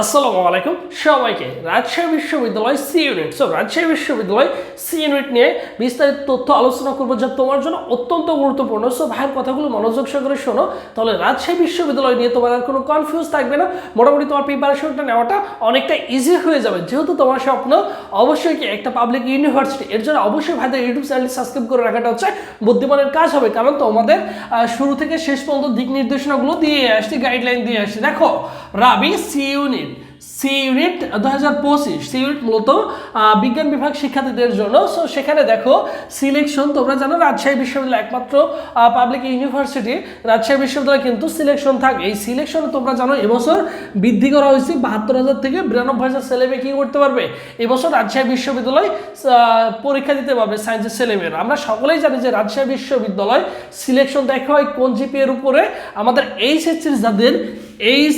আসসালামু আলাইকুম। সবাইকে রাজশাহী বিশ্ববিদ্যালয় সি ইউনিট সো রাজশাহী বিশ্ববিদ্যালয় সি ইউনিট নিয়ে বিস্তারিত তথ্য আলোচনা করব যা তোমার জন্য অত্যন্ত গুরুত্বপূর্ণ। সো ভাইয়ের কথাগুলো মনোযোগ সহকারে শোনো। তাহলে রাজশাহী বিশ্ববিদ্যালয় নিয়ে তোমার আর কোনো কনফিউজ থাকবে না। মোটামুটি তোমার প্রিপারেশনটা নেওয়াটা অনেকটা ইজি হয়ে যাবে। যেহেতু তোমার স্বপ্ন অবশ্যই কি একটা পাবলিক ইউনিভার্সিটি এর জন্য অবশ্যই ভাইদের ইউটিউব চ্যানেল সাবস্ক্রাইব করে রাখাটা হচ্ছে বুদ্ধিমানের কাজ হবে। কারণ তোমাদের শুরু থেকে শেষ পর্যন্ত দিক নির্দেশনাগুলো দিয়ে আসছি গাইডলাইন দিয়ে আসছি। দেখো, রাবি সি ইউনিট সি দু হাজার পঁচিশ, সি মূলত বিজ্ঞান বিভাগ শিক্ষার্থীদের জন্য। সো সেখানে দেখো সিলেকশন তোমরা জানো রাজশাহী বিশ্ববিদ্যালয় একমাত্র পাবলিক ইউনিভার্সিটি রাজশাহী বিশ্ববিদ্যালয় কিন্তু সিলেকশন থাকে। এই সিলেকশন তোমরা জানো, এবছর বৃদ্ধি করা হয়েছে বাহাত্তর হাজার থেকে বিরানব্বই হাজার ছেলেমেয়ে কি করতে পারবে? এবছর রাজশাহী বিশ্ববিদ্যালয় পরীক্ষা দিতে পারবে সায়েন্সের ছেলেমেয়েরা আমরা সকলেই জানি যে রাজশাহী বিশ্ববিদ্যালয় সিলেকশন দেখা হয় কোন জিপি এর উপরে। আমাদের এইচএসসির যাদের এইচ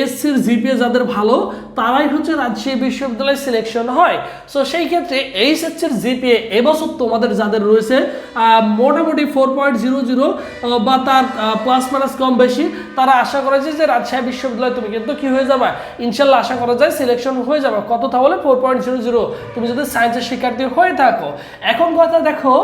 এসসির জিপিএ যাদের ভালো, তারাই হচ্ছে রাজশাহী বিশ্ববিদ্যালয়ে সিলেকশন হয়। সো সেই ক্ষেত্রে এইচএসসির জিপিএ এবছর তোমাদের যাদের রয়েছে মোটামুটি ফোর পয়েন্ট জিরো জিরো বা তার প্লাস মাইনাস কম বেশি, তারা আশা করে যে যে রাজশাহী বিশ্ববিদ্যালয়ে তুমি কিন্তু কি হয়ে যাবে? ইনশাল্লাহ আশা করা যায় সিলেকশন হয়ে যাবে। কত তাহলে? ফোর পয়েন্ট জিরো জিরো তুমি যদি সায়েন্সের শিক্ষার্থী হয়ে থাকো। এখন কথা দেখো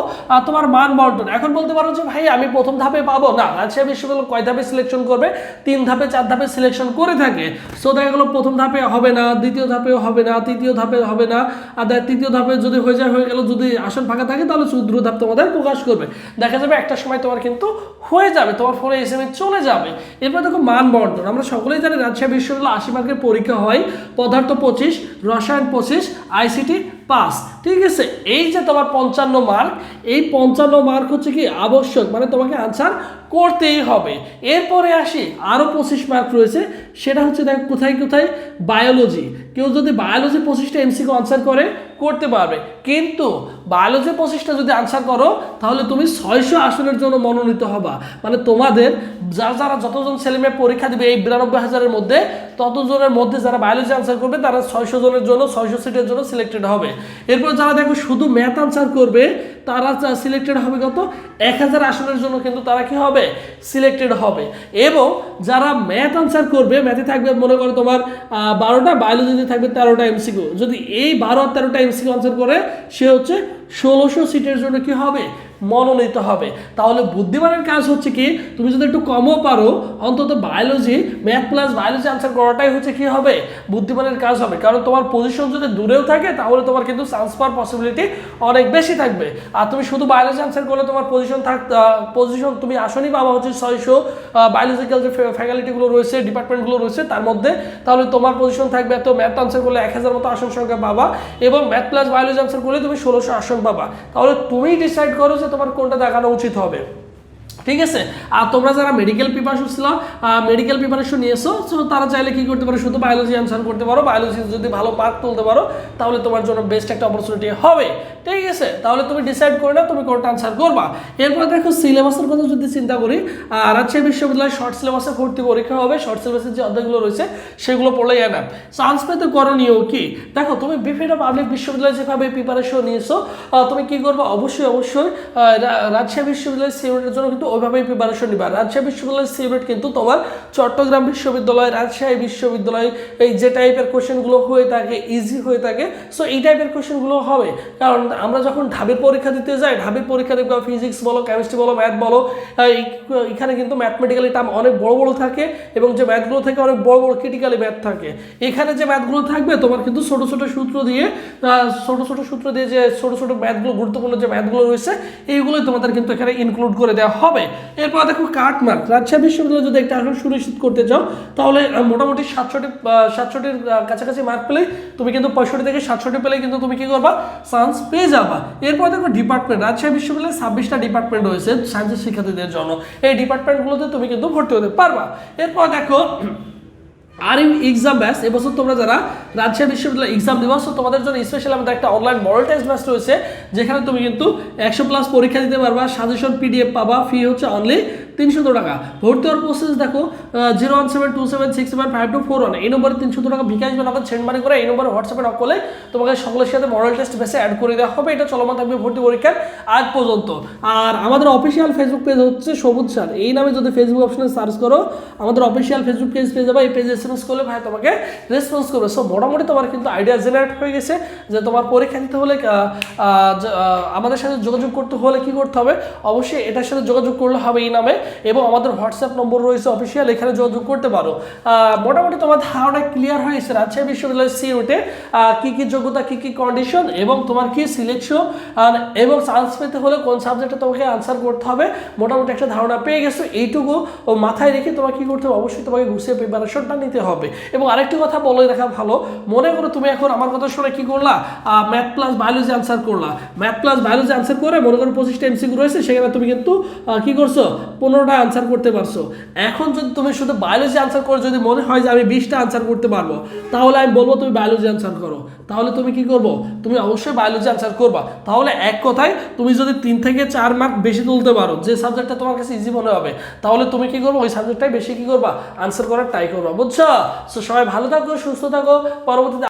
তোমার মান বন্টন। এখন বলতে পারো যে, ভাই, আমি প্রথম ধাপে পাবো। না, রাজশাহী বিশ্ববিদ্যালয় কয় ধাপে সিলেকশন করবে? তিন ধাপে, চার ধাপে সিলেকশন করে থাকে। সো দেখা গেলো প্রথম ধাপে হবে না, দ্বিতীয় ধাপেও হবে না, তৃতীয় ধাপে হবে না। আর তৃতীয় ধাপে যদি হয়ে যায়, হয়ে গেলো, যদি আসন ফাঁকা থাকে, তাহলে চৌদ্র ধাপ তোমাদের প্রকাশ করবে। দেখা যাবে একটা সময় তোমার কিন্তু হয়ে যাবে, তোমার ফোনে এস এম চলে যাবে। এরপর দেখো মান বর্ধন আমরা সকলেই জানি রাজশাহী বিশ্ববিদ্যালয় আশি মার্কের পরীক্ষা হয়, পদার্থ পঁচিশ, রসায়ন পঁচিশ আইসিটি পাস। ঠিক আছে, এই যে তোমার পঞ্চান্ন মার্ক, এই পঞ্চান্ন মার্ক হচ্ছে কি আবশ্যক মানে তোমাকে আনসার করতেই হবে। এরপরে আসি আরও পঁচিশ মার্ক রয়েছে, সেটা হচ্ছে দেখ কোথায় কোথায়? বায়োলজি কেউ যদি বায়োলজি পঁচিশটা এমসিকিউ আনসার করে, করতে পারবে। কিন্তু বায়োলজি পঁচিশটা যদি আনসার করো, তাহলে তুমি ছয়শো আসনের জন্য মনোনীত হবা। মানে তোমাদের যারা যারা যতজন ছেলেমেয়ে পরীক্ষা দিবে এই বিরানব্বই হাজারের মধ্যে, ততজনের মধ্যে যারা বায়োলজি আনসার করবে, তারা ছয়শো জনের জন্য, ছয়শো সিটের জন্য সিলেক্টেড হবে। এরপর যারা দেখো শুধু ম্যাথ আনসার করবে, তারা সিলেক্টেড হবে কত? এক হাজার আসনের জন্য কিন্তু তারা কি হবে? সিলেক্টেড হবে। এবং যারা ম্যাথ আনসার করবে ম্যাথে থাকবে, মনে করো তোমার বারোটা বায়োলজিতে থাকবে তেরোটা এমসিকিউ যদি এই বারো তেরোটা এমসিকিউ আনসার করে, সে হচ্ছে ষোলোশো সিটের জন্য কি হবে? মনোনীত হবে। তাহলে বুদ্ধিমানের কাজ হচ্ছে কি, তুমি যদি একটু কমও পারো, অন্তত biology math plus biology answer করাটাই হচ্ছে কি হবে? বুদ্ধিমানের কাজ হবে। কারণ তোমার পজিশন যদি দূরেও থাকে, তাহলে তোমার কিন্তু চান্স পাওয়ার পসিবিলিটি অনেক বেশি থাকবে। আর তুমি শুধু বায়োলজি আনসার করলে তোমার পজিশন থাক পজিশন তুমি আসনই পাবা হচ্ছে ছয়শো বায়োলজিক্যাল যে ফ্যাকাল্টিগুলো রয়েছে ডিপার্টমেন্টগুলো রয়েছে, তার মধ্যে তাহলে তোমার পজিশন থাকবে এত। ম্যাথ আনসার করলে এক হাজার মতো আসন সংখ্যা পাবা এবং ম্যাথ প্লাস বায়োলজি আনসার করলে তুমি ষোলোশো আসন পাবা। তাহলে তুমি ডিসাইড করো যে তোমার কোনটা দেখানো উচিত হবে? ঠিক আছে? আর তোমরা যারা মেডিকেল প্রিপারেশন ছিল মেডিকেল প্রিপারেশন নিয়েছো সো তারা চাইলে কি করতে পারো? শুধু বায়োলজি আনসার করতে পারো। বায়োলজি যদি ভালো মার্ক তুলতে পারো, তাহলে তোমার জন্য বেস্ট একটা অপরচুনিটি হবে। ঠিক আছে? তাহলে তুমি ডিসাইড করে না তুমি কোনটা আনসার করবা। এরপর দেখো সিলেবাসের কথা যদি চিন্তা করি রাজশাহী বিশ্ববিদ্যালয়ে শর্ট সিলেবাসে ভর্তি পরীক্ষা হবে। শর্ট সিলেবাসের যে অধ্যায়গুলো রয়েছে, সেগুলো পড়লেই এনাফ চান্স পেতে করণীয় কি? দেখো, তুমি বিভিন্ন পাবলিক বিশ্ববিদ্যালয়ে যেভাবে প্রিপারেশন নিয়েছো তুমি কি করবে? অবশ্যই অবশ্যই রাজশাহী বিশ্ববিদ্যালয়ের সিউনিটের জন্য কিন্তু ওইভাবেই প্রিপারেশন নিবা। রাজশাহী বিশ্ববিদ্যালয়ের সিউনিট কিন্তু তোমার চট্টগ্রাম বিশ্ববিদ্যালয়, রাজশাহী বিশ্ববিদ্যালয়, এই যে টাইপের কোশ্চেনগুলো হয়ে থাকে ইজি হয়ে থাকে সো এই টাইপের কোশ্চেনগুলো হবে। কারণ আমরা যখন ঢাবির পরীক্ষা দিতে যাই ঢাবির পরীক্ষা দেখবে ফিজিক্স বলো কেমিস্ট্রি বলো ম্যাথ বলো এখানে কিন্তু ম্যাথমেটিক্যালি টার্ম অনেক বড় বড় থাকে এবং যে ম্যাথগুলো থাকে অনেক বড় বড় ক্রিটিক্যালি ম্যাথ থাকে। এখানে যে ম্যাথগুলো থাকবে, তোমার কিন্তু ছোটো ছোটো সূত্র দিয়ে ছোটো ছোট ছোট সূত্র দিয়ে যে ছোটো ছোটো ম্যাথগুলো গুরুত্বপূর্ণ যে ম্যাথগুলো রয়েছে, এইগুলোই তোমাদের কিন্তু এখানে ইনক্লুড করে দেওয়া হবে। এরপর দেখো কাট মার্ক। রাজশাহী বিশ্ববিদ্যালয় যদি একটা আসন সুনিশ্চিত করতে চাও, তাহলে মোটামুটি সাতশোটি সাতশোটির কাছাকাছি মার্ক পেলে তুমি কিন্তু পঁয়ষট্টি থেকে সাতষট্টি পেলে কিন্তু তুমি কী করবা? সায়েন্স পেয়ে যাবা। এরপর দেখো ডিপার্টমেন্ট রাজশাহী বিশ্ববিদ্যালয়ে ছাব্বিশটা ডিপার্টমেন্ট রয়েছে সায়েন্সের শিক্ষার্থীদের জন্য। এই ডিপার্টমেন্টগুলোতে তুমি কিন্তু ভর্তি হতে পারবা। এরপর দেখো আর ইন এক্সাম ব্যাস এবছর তোমরা যারা রাজশাহী বিশ্ববিদ্যালয় এক্সাম দেওয়া সো তোমাদের জন্য স্পেশাল আমাদের একটা অনলাইন মডেল টেস্ট ব্যাস রয়েছে, যেখানে তুমি কিন্তু একশো প্লাস পরীক্ষা দিতে পারবা সাজেশন পিডিএফ পাবা ফি হচ্ছে অনলি তিনশত টাকা। ভর্তি হওয়ার প্রসেস দেখো zero one seven two seven six seven five two four one এই নম্বরে তিনশত টাকা বিকাশ বা নগদ সেন্ড মানি করে এই নম্বরে হোয়াটসঅ্যাপে নক করলে তোমাকে সকলের সাথে মডেল টেস্ট বেসে অ্যাড করে দেওয়া হবে। এটা চলমান থাকবে ভর্তি পরীক্ষার আগ পর্যন্ত। আর আমাদের অফিসিয়াল ফেসবুক পেজ হচ্ছে সবুজ স্যার। এই নামে যদি ফেসবুক অপশনে সার্চ করো, আমাদের অফিসিয়াল ফেসবুক পেজ পেয়ে যাবে। এই পেজে এস এম এস করলে ভাই তোমাকে রেসপন্স করবে। সো মোটামুটি তোমার কিন্তু আইডিয়া জেনারেট হয়ে গেছে যে তোমার পরীক্ষা দিতে হলে আমাদের সাথে যোগাযোগ করতে হলে কি করতে হবে? অবশ্যই এটার সাথে যোগাযোগ করলে হবে এই নামে। এবং আমাদের হোয়াটসঅ্যাপ নম্বর রয়েছে অফিসিয়াল, এখানে যোগাযোগ করতে পারো। মোটামুটি তোমার ধারণা ক্লিয়ার হয়ে গেছে। রাজশাহী বিশ্ববিদ্যালয়ের সিউটে কি কি যোগ্যতা, কি কি কন্ডিশন এবং তোমার কি সিলেকশন এবং চান্স পেতে হলে কোন সাবজেক্টে তোমাকে আনসার করতে হবে? মোটামুটি একটা ধারণা পেয়ে গেছো। এইটুকু ও মাথায় রেখে তোমাকে কি করতে হবে? অবশ্যই তোমাকে গুছিয়ে প্রিপারেশনটা নিতে হবে। এবং আরেকটি কথা বলে রাখা ভালো, মনে করো তুমি এখন আমার কথা শুনে কি করলা? ম্যাথ প্লাস বায়োলজি আনসার করলা। ম্যাথ প্লাস বায়োলজি আনসার করে মনে করো পঁচিশটা এমসিকিউ রয়েছে, সেখানে তুমি কিন্তু কি করছ? পনেরোটা আনসার করতে পারছ। এখন যদি তুমি শুধু বায়োলজি আনসার করে, যদি মনে হয় যে আমি বিশটা আনসার করতে পারব, তাহলে আমি বলব তুমি বায়োলজি আনসার করো। তাহলে তুমি কি করব? তুমি অবশ্যই বায়োলজি আনসার করবা। তাহলে এক কথায় তুমি যদি তিন থেকে চার মার্ক বেশি তুলতে পারো, যে সাবজেক্টটা তোমার কাছে ইজি মনে হবে, তাহলে তুমি কি করব? ওই সাবজেক্টটাই বেশি কি করবা? আনসার করার ট্রাই করবা, বুঝছ? তো সবাই ভালো থাকো, সুস্থ থাকো, পরবর্তীতে